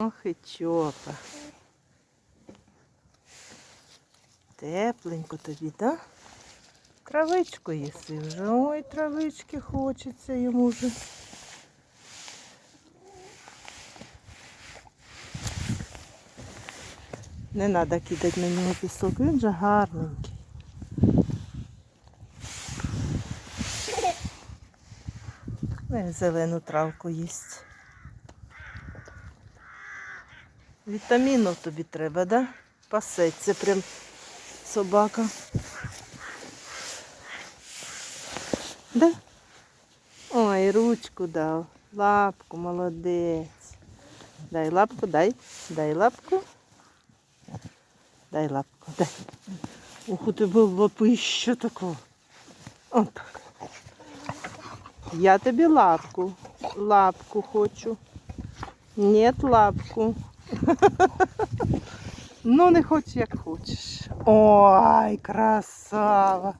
Ох і чопа. Тепленько тобі, так? Травичку їси вже. Ой, травички хочеться йому вже. Не треба кидати на нього пісок, він же гарненький. Зелену травку їсть. Вітамінів тобі треба, да? Пасеться прям собака. Да? Ой, ручку дав. Лапку, молодець. Дай лапку, дай. Дай лапку. Дай лапку, дай. Ух, у тебе лапище такого. Оп. Я тобі лапку. Лапку хочу. Нет, лапку. Ну, не хоч як хочеш. Ой, красава.